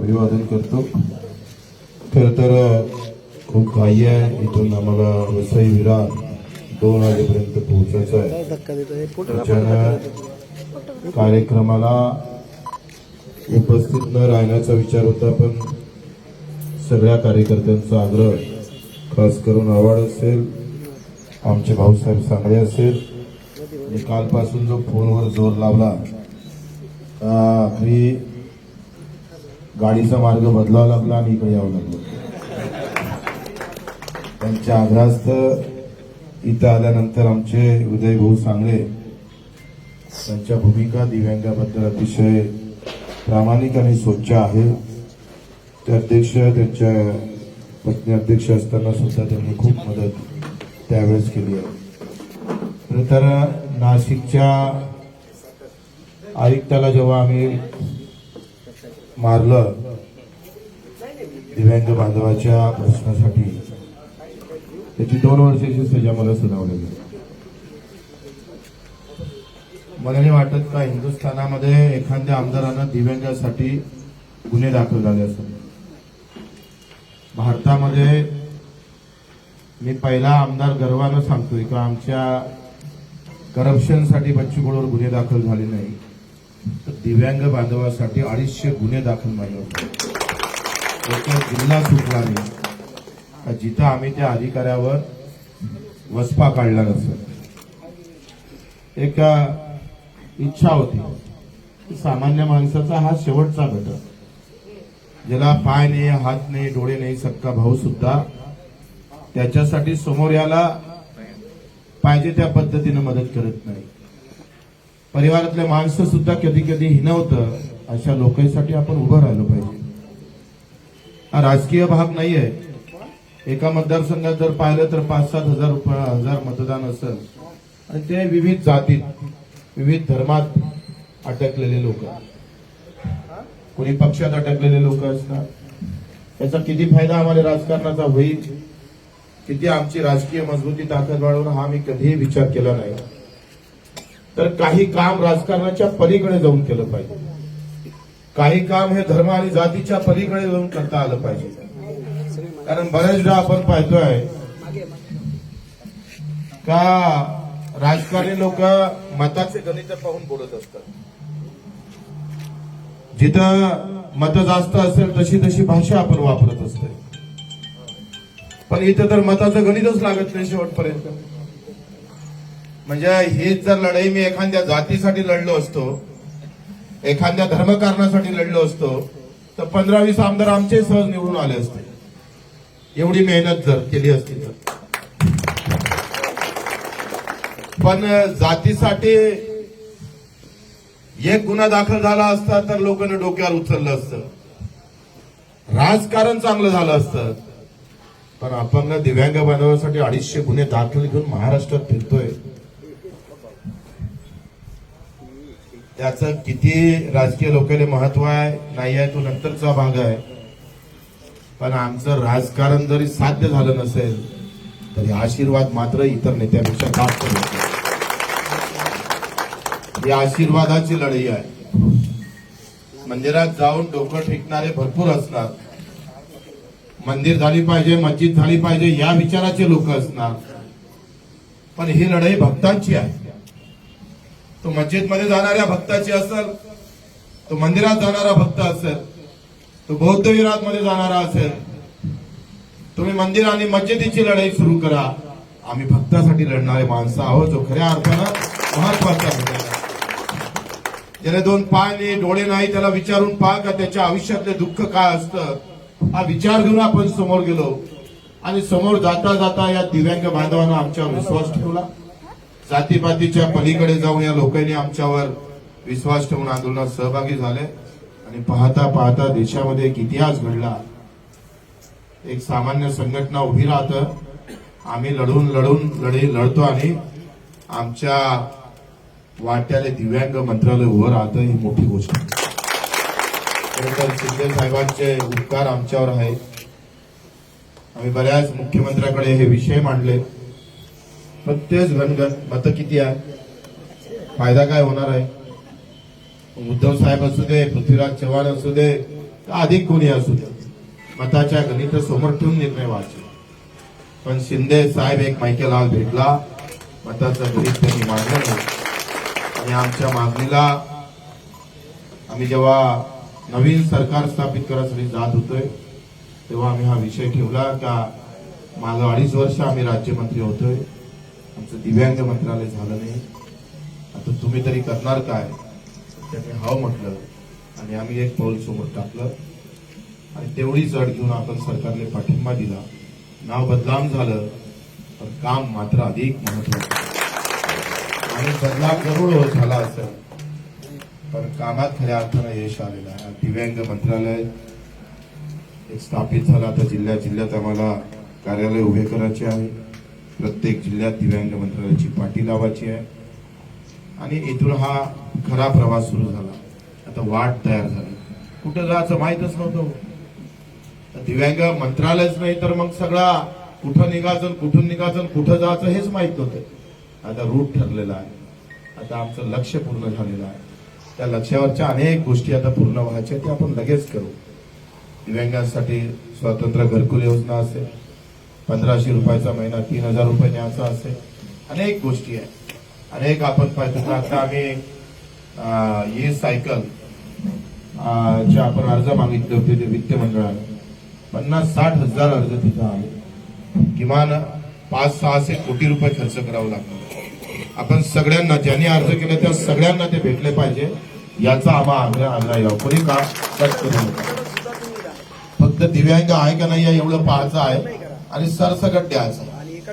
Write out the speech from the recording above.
अभिवादन करतो. खर तर खूप घाई आहे. इथून आम्हाला वसई विरार दोन वाजेपर्यंत पोहोचायचं आहे. त्याच्यानं कार्यक्रमाला उपस्थित न राहण्याचा विचार होता पण सगळ्या कार्यकर्त्यांचा आग्रह खास करून आव्हाड असेल आमचे भाऊसाहेब सांगळे असेल कालपासून जो फोनवर जोर लावला आखरी गाडीचा मार्ग बदलावा लागला आणि इकडे यावं लागलं. त्यांच्या आग्रहास्त इथं आल्यानंतर आमचे उदय भाऊ सांगळे त्यांच्या भूमिका दिव्यांगाबद्दल अतिशय प्रामाणिक आणि स्वच्छ आहे. ते अध्यक्ष त्यांच्या पत्नी अध्यक्ष असताना सुद्धा त्यांनी खूप मदत त्यावेळेस केली आहे. खरं तर नाशिकच्या आयुक्ताला जेव्हा आम्ही मारलं दिव्यांग बांधवाच्या प्रश्नासाठी. त्याची दोन वर्षाची सजा मला सुनावलेली. मला नाही वाटत का हिंदुस्थानामध्ये एखाद्या आमदारानं दिव्यांगासाठी गुन्हे दाखल झाले असत भारतामध्ये मी पहिला आमदार गर्वानं सांगतोय का आमच्या करप्शनसाठी बच्चू गुन्हे दाखल झाले नाही दिव्यांग बांधवासाठी अडीचशे गुन्हे दाखल झाले होते. जिल्हा सुटला नाही जिथं आम्ही त्या अधिकाऱ्यावर वसपा काढला नसत एक इच्छा होती सामान्य माणसाचा हा शेवटचा घटक. ज्याला पाय नाही हात नाही डोळे नाही सक्का भाऊ सुद्धा त्याच्यासाठी समोर याला पाहिजे त्या पद्धतीनं मदत करत नाही. परिवारातले माणसं सुद्धा कधी कधी हिनवतं अशा लोकांसाठी आपण उभं राहिलो पाहिजे. हा राजकीय भाग नाहीये. एका मतदारसंघात जर पाहिलं तर पाच सात हजार हजार मतदान असेल. आणि ते विविध जातीत विविध धर्मात अटकलेले लोक. कोणी पक्षात अटकलेले लोक असतात. त्याचा किती फायदा आम्हाला राजकारणाचा होईल? किती आमची राजकीय मजबूती ताकद वाढवणं हा मी कधीही विचार केला नाही. तर काही काम राजकारणाच्या पलीकडे जाऊन केलं पाहिजे. काही काम हे धर्म आणि जातीच्या पलीकडे जाऊन करता आलं पाहिजे. कारण बऱ्याचदा आपण पाहतोय का राजकारणी लोक मताचे गणित पाहून बोलत असतात. जिथं मत जास्त असेल तशी तशी भाषा आपण वापरत असतो पण इथं तर मताचं गणितच लागत नाही शेवटपर्यंत. म्हणजे हीच जर लढाई मी एखाद्या जातीसाठी लढलो असतो एखाद्या धर्मकारणासाठी लढलो असतो तर पंधरा वीस आमदार आमचे सहज निवडून आले असते. एवढी मेहनत जर केली असती तर. पण जातीसाठी एक गुन्हा दाखल झाला असता तर लोकांनी डोक्यावर उचललं असतं. राजकारण चांगलं झालं असतं. पण आपण दिव्यांग बांधवासाठी अडीचशे गुन्हे दाखल घेऊन महाराष्ट्रात फिरतोय. त्याचं किती राजकीय लोकांना महत्त्व आहे नाही आहे तो नंतरचा भाग आहे. पण आमचं राजकारण जरी साध्य झालं नसेल तरी आशीर्वाद मात्र इतर नेत्यापेक्षा जास्त होते. ही आशीर्वादाची लढाई आहे. मंदिरात जाऊन डोकं टेकणारे भरपूर असणार. मंदिर झाली पाहिजे मस्जिद झाली पाहिजे या विचाराचे लोक असणार. पण ही लढाई भक्तांची आहे. तो मस्जिदमध्ये जाणाऱ्या भक्ताची असेल तो मंदिरात जाणारा भक्त असेल तो बौद्ध विराजमध्ये जाणारा असेल तुम्ही मंदिर आणि मस्जिदीची लढाई सुरू करा. आम्ही भक्तासाठी लढणारे माणसं आहोत जो खऱ्या अर्थानं महत्त्वाचा घटक ज्याने दोन पाय नाही डोळे नाही त्याला विचारून पहा का त्याच्या आयुष्यातले दुःख काय असतं. हा विचार घेऊन आपण समोर गेलो. आणि समोर जाता जाता या दिव्यांग बांधवांना आमच्यावर विश्वास ठेवला. जातीपातीच्या पलीकडे जाऊन या लोकांनी आमच्यावर विश्वास ठेवून आंदोलनात सहभागी झाले. आणि पाहता पाहता देशामध्ये एक इतिहास घडला. एक सामान्य संघटना उभी राहत. आम्ही लढून लढून लढे लढतो आणि आमच्या वाट्याला दिव्यांग मंत्रालय उभं राहतं ही मोठी गोष्ट आहे. शिंदे साहेबांचे उपकार आमच्यावर आहे आम्ही बऱ्याच मुख्यमंत्र्याकडे हे विषय मांडले. मग तेच घनघन मत किती आहे? फायदा काय होणार आहे? उद्धव साहेब असू दे पृथ्वीराज चव्हाण असू दे अधिक कोणी असू दे मताच्या गणित समोर ठेवून निर्णय व्हायचे. पण शिंदे साहेब एक मायकेलाल भेटला मताचं गणित त्यांनी मांडलं नाही. आणि आमच्या मागणीला आम्ही जेव्हा नवीन सरकार स्थापित करायसाठी जात होतोय तेव्हा आम्ही हा विषय ठेवला का मागं अडीच वर्ष आम्ही राज्यमंत्री होतोय. आमचं दिव्यांग मंत्रालय झालं नाही. आता तुम्ही तरी करणार काय? त्याने हाव म्हटलं आणि आम्ही एक पाऊल समोर टाकलं. आणि तेवढीच जड घेऊन आपण सरकारने पाठिंबा दिला. नाव बदनाम झालं पण काम मात्र अधिक महत्वाचं आणि बदलाव जरूर झाला असं पण कामात खऱ्या अर्थानं यश आलेलं आहे. दिव्यांग मंत्रालय स्थापित झालं. आता जिल्ह्या जिल्ह्यात आम्हाला कार्यालय उभे करायचे आहे. प्रत्येक जिल्ह्यात दिव्यांग मंत्रालयाची पाठी लावायची आहे. आणि इथून हा खरा प्रवास सुरू झाला. आता वाट तयार झाली. कुठं जायचं माहीतच नव्हतं. दिव्यांग मंत्रालयच नाही तर मग सगळा कुठं निघायचं कुठून निघायचं कुठं जायचं हेच माहीत नव्हतं. आता रूट ठरलेला आहे. आता आमचं लक्ष पूर्ण झालेलं आहे. त्या लक्ष्यावरच्या अनेक गोष्टी आता पूर्ण व्हायच्या त्या आपण लगेच करू. दिव्यांगांसाठी स्वतंत्र घरकुल योजना असेल पंधराशे रुपयाचा महिना तीन हजार रुपये न्यायचा असेल. अनेक गोष्टी आहे अनेक आपण पाहतो आता आम्ही ही सायकल चे आपण अर्ज मागितले होते ते वित्त मंडळाने. पन्नास साठ हजार अर्ज तिथं आले किमान पाच सहाशे कोटी रुपये खर्च करावा लागतो. आपण सगळ्यांना ज्यांनी अर्ज केले त्या सगळ्यांना ते भेटले पाहिजे. याचा आम्हा आग्रह आग्रह यावं कोणी का करू फक्त दिव्यांग आहे का नाही आहे एवढं पाहायचं आहे. आणि सरसकट द्यायचं. आणि एका